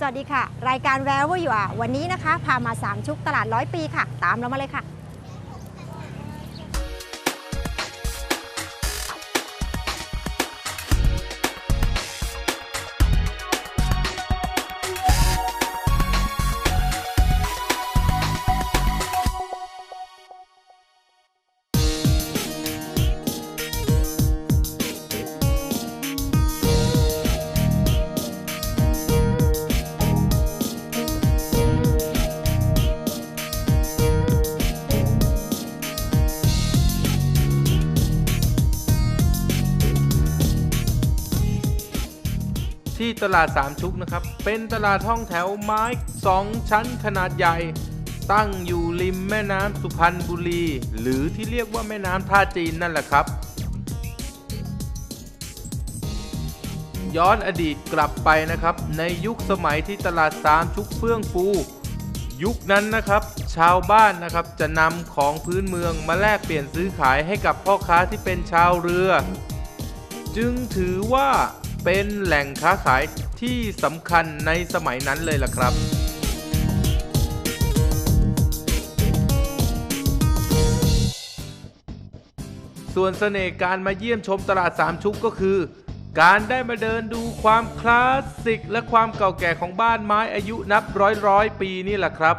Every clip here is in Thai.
สวัสดีค่ะ รายการแววว่าอยู่อะวันนี้นะคะ พามาสามชุกตลาดร้อยปีค่ะ ตามเรามาเลยค่ะ ที่ตลาดสามชุกนะครับ เป็นตลาดห้องแถวไม้สองชั้นขนาดใหญ่ ตั้งอยู่ริมแม่น้ำสุพรรณบุรี หรือที่เรียกว่าแม่น้ำท่าจีนนั่นแหละครับ ย้อนอดีตกลับไปนะครับ ในยุคสมัยที่ตลาดสามชุกเฟื่องฟูยุคนั้นนะครับ ชาวบ้านนะครับจะนำของพื้นเมืองมาแลกเปลี่ยนซื้อขายให้กับพ่อค้าที่เป็นชาวเรือ จึงถือว่า เป็นแหล่งค้าขายที่สำคัญในสมัยนั้นเลยล่ะครับส่วนเสน่ห์การมาเยี่ยมชมตลาดสามชุกก็คือ การได้มาเดินดูความคลาสสิก และความเก่าแก่ของบ้านไม้อายุนับร้อยร้อยปีนี่แหละครับ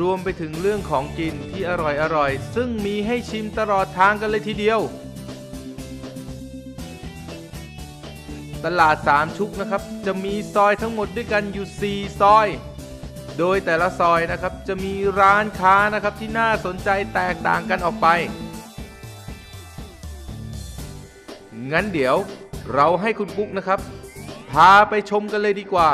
รวมไปถึงเรื่องของกินที่อร่อยอร่อย ซึ่งมีให้ชิมตลอดทางกันเลยทีเดียว ตลาดสามชุกนะครับ จะมีซอยทั้งหมดด้วยกันอยู่ 4 ซอย โดยแต่ละซอยนะครับจะมีร้านค้านะครับที่น่าสนใจแตกต่างกันออกไป งั้นเดี๋ยวเราให้คุณปุ๊กนะครับ พาไปชมกันเลยดีกว่า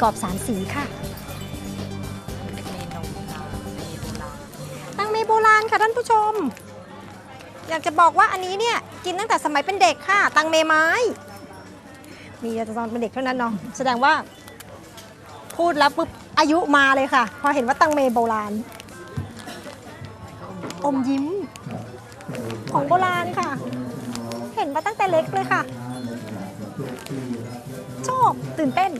กรอบสามสีค่ะ ตั้งเมโบราณค่ะท่านผู้ชม อยากจะบอกว่าอันนี้เนี่ยกินตั้งแต่สมัยเป็นเด็กค่ะ ตังเมไม้ มีแต่ตอนเป็นเด็กเท่านั้นเนาะแสดงว่า พูดแล้วปุ๊บอายุมาเลยค่ะ พอเห็นว่าตังเมโบราณ อมยิ้ม ของโบราณค่ะ เห็นมาตั้งแต่เล็กเลยค่ะ ชอบตื่นเต้น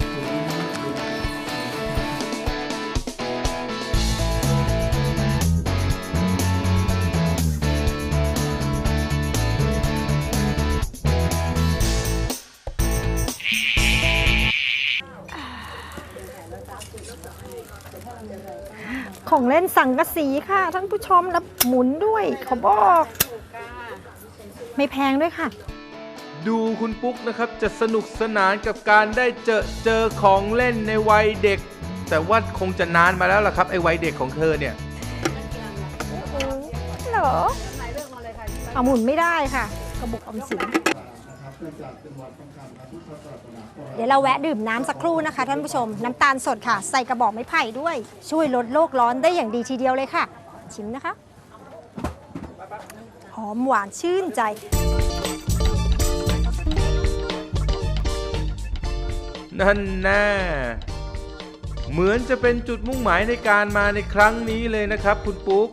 ของเล่นสังกะสีค่ะ ท่านผู้ชมแล้วหมุนด้วยขอบอก ไม่แพงด้วยค่ะ ดูคุณปุ๊กนะครับจะสนุกสนานกับการได้เจอเจอของเล่นในวัยเด็ก แต่ว่าคงจะนานมาแล้วล่ะครับไอ้วัยเด็กของเธอเนี่ยเหรอเอาหมุนไม่ได้ค่ะ กระบุกอ อมสินเดี๋ยวเราแวะดื่มน้ำสักครู่นะคะท่านผู้ชม น้ำตาลสดค่ะ ใส่กระบอกไม้ไผ่ด้วย ช่วยลดโลกร้อนได้อย่างดีทีเดียวเลยค่ะ ชิมนะคะ หอมหวานชื่นใจ นั่นแน่เหมือนจะเป็นจุดมุ่งหมายในการมาในครั้งนี้เลยนะครับ คุณปุ๊ก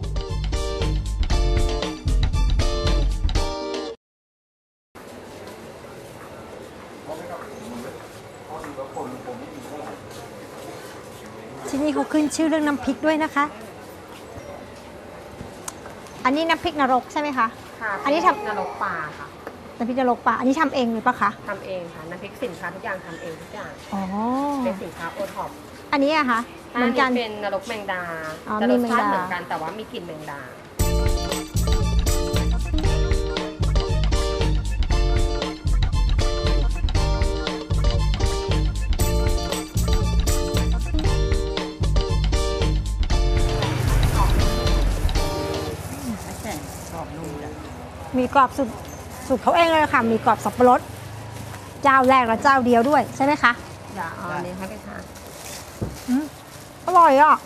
ที่นี่เขาขึ้นชื่อเรื่องน้ำพริกด้วยนะคะ อันนี้น้ำพริกนรกใช่ไหมคะ ค่ะอันนี้ทำนรกป่าค่ะน้ำพริกนรกป่าอันนี้ทำเองเลยปะคะ ทำเองค่ะน้ำพริกสินค้าทุกอย่างทำเองทุกอย่างอ๋อ เป็นสินค้าโอท็อปอันนี้อะคะ เหมือนกัน เป็นนรกแมงดาอ๋อจะมีรสแมงชาติดาเหมือนกันแต่ว่ามีกลิ่นแมงดา มีกรอบสุดสุดเขาเองเลยค่ะ มีกรอบสับปะรด เจ้าแรกและเจ้าเดียวด้วยใช่ไหมคะ เดี๋ยวเอาอันนี้ให้ไปทานอืมอร่อยอะ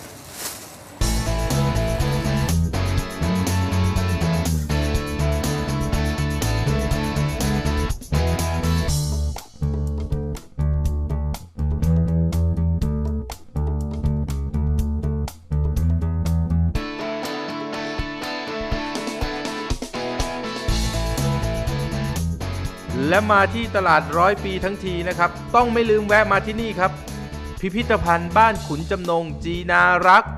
และมาที่ตลาดร้อยปีทั้งทีนะครับ ต้องไม่ลืมแวะมาที่นี่ครับ พิพิธภัณฑ์บ้านขุนจำนงจีนารักษ์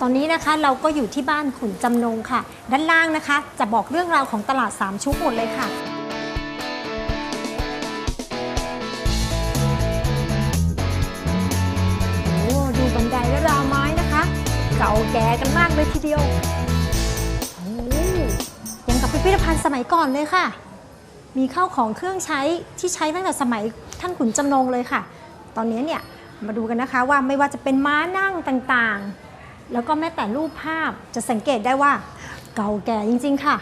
ตอนนี้นะคะเราก็อยู่ที่บ้านขุนจำนงค่ะ ด้านล่างนะคะ จะบอกเรื่องราวของตลาดสามชุกหมดเลยค่ะ แก่กันมากเลยทีเดียวโอ้ยังกับพิพิธภัณฑ์สมัยก่อนเลยค่ะ มีข้าวของเครื่องใช้ที่ใช้ตั้งแต่สมัยท่านขุนจำนงเลยค่ะ ตอนนี้เนี่ยมาดูกันนะคะว่าไม่ว่าจะเป็นม้านั่งต่างๆ แล้วก็แม้แต่รูปภาพจะสังเกตได้ว่าเก่าแก่จริง ๆ ค่ะ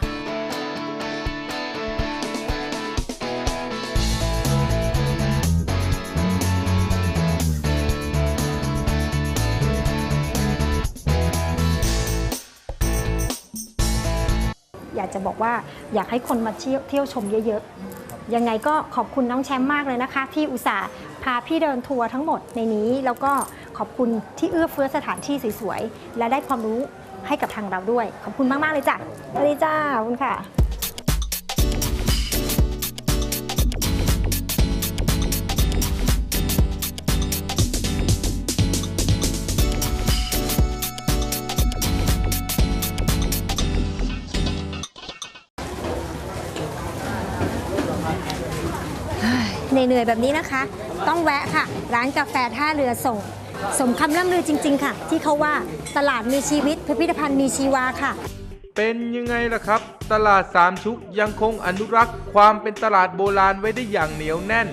อยากจะบอกว่าอยากให้คนมาเที่ยวเที่ยวชมเยอะๆ ยังไงก็ขอบคุณน้องแชมป์มากเลยนะคะ ที่อุตส่าห์พาพี่เดินทัวร์ทั้งหมดในนี้ แล้วก็ขอบคุณที่เอื้อเฟื้อสถานที่สวยๆ และได้ความรู้ให้กับทางเราด้วย ขอบคุณมากๆเลยจ้ะสวัสดีจ้าขอบคุณค่ะ เหนื่อยๆแบบนี้นะคะ ต้องแวะค่ะ ร้านกาแฟท่าเรือส่ง สมคำล่ำลือจริง ๆ ค่ะ ที่เขาว่าตลาดมีชีวิตพิพิธภัณฑ์มีชีวาค่ะ เป็นยังไงล่ะครับ ตลาดสามชุกยังคงอนุรักษ์ ความเป็นตลาดโบราณไว้ได้อย่างเหนียวแน่น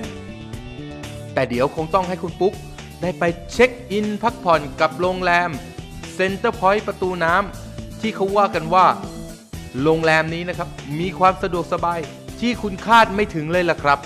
แต่เดี๋ยวคงต้องให้คุณปุ๊ก ได้ไปเช็คอินพักผ่อนกับโรงแรมเซ็นเตอร์พอยต์ประตูน้ำที่เขาว่ากันว่า โรงแรมนี้นะครับ มีความสะดวกสบายที่คุณคาดไม่ถึงเลยล่ะครับ